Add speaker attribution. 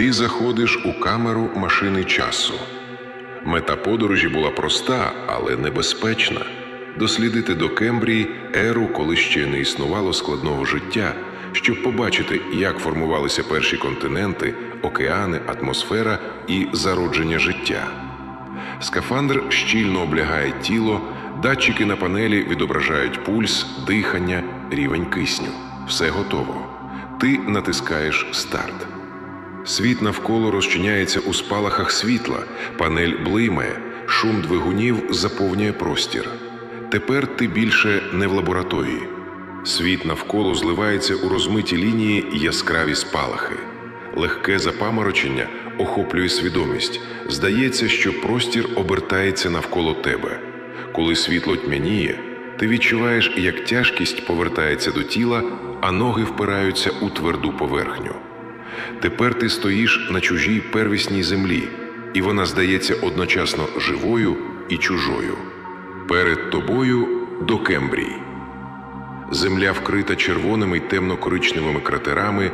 Speaker 1: Ти заходиш у камеру машини часу. Мета подорожі була проста, але небезпечна дослідити до Кембрії еру, коли ще не існувало складного життя, щоб побачити, як формувалися перші континенти, океани, атмосфера і зародження життя. Скафандр щільно облягає тіло, датчики на панелі відображають пульс, дихання, рівень кисню. Все готово. Ти натискаєш старт. Світ навколо розчиняється у спалахах світла, панель блимає, шум двигунів заповнює простір. Тепер ти більше не в лабораторії. Світ навколо зливається у розмиті лінії яскраві спалахи. Легке запаморочення охоплює свідомість. Здається, що простір обертається навколо тебе. Коли світло тьмяніє, ти відчуваєш, як тяжкість повертається до тіла, а ноги впираються у тверду поверхню. Тепер ти стоїш на чужій первісній землі, і вона здається одночасно живою і чужою. Перед тобою до Кембрій. Земля вкрита червоними й темно-коричневими кратерами,